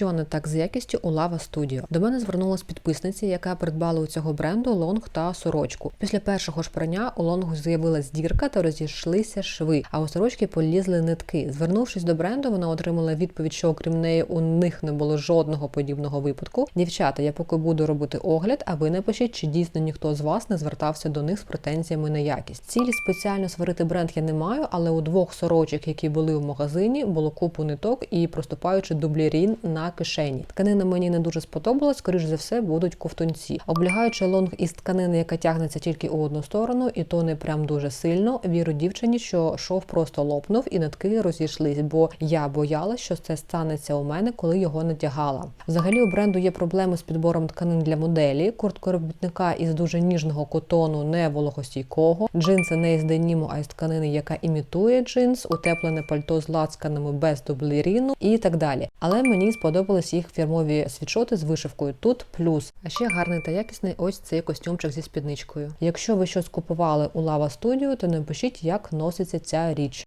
Що не так з якістю у Lava Studio? До мене звернулась підписниця, яка придбала у цього бренду лонг та сорочку. Після першого ж прання у лонгу з'явилась дірка та розійшлися шви, а у сорочки полізли нитки. Звернувшись до бренду, вона отримала відповідь, що окрім неї у них не було жодного подібного випадку. Дівчата, я поки буду робити огляд, а ви напишіть, чи дійсно ніхто з вас не звертався до них з претензіями на якість. Цілі спеціально сварити бренд я не маю, але у двох сорочок, які були в магазині, було купу ниток і проступаючи дублірін на кишені. Тканина мені не дуже сподобалась, скоріш за все, будуть ковтунці. Облягаючи лонг із тканини, яка тягнеться тільки у одну сторону, і то не прям дуже сильно. Вірю дівчині, що шов просто лопнув і нитки розійшлись, бо я боялась, що це станеться у мене, коли його натягала. Взагалі у бренду є проблеми з підбором тканин для моделі. Куртка робітника із дуже ніжного котону, не вологостійкого, джинси не із деніму, а із тканини, яка імітує джинс, утеплене пальто з лацканами без дубліріну і так далі. Але мені сподобались їх фірмові світшоти з вишивкою. Тут плюс. А ще гарний та якісний ось цей костюмчик зі спідничкою. Якщо ви щось купували у Lava Studio, то напишіть, як носиться ця річ.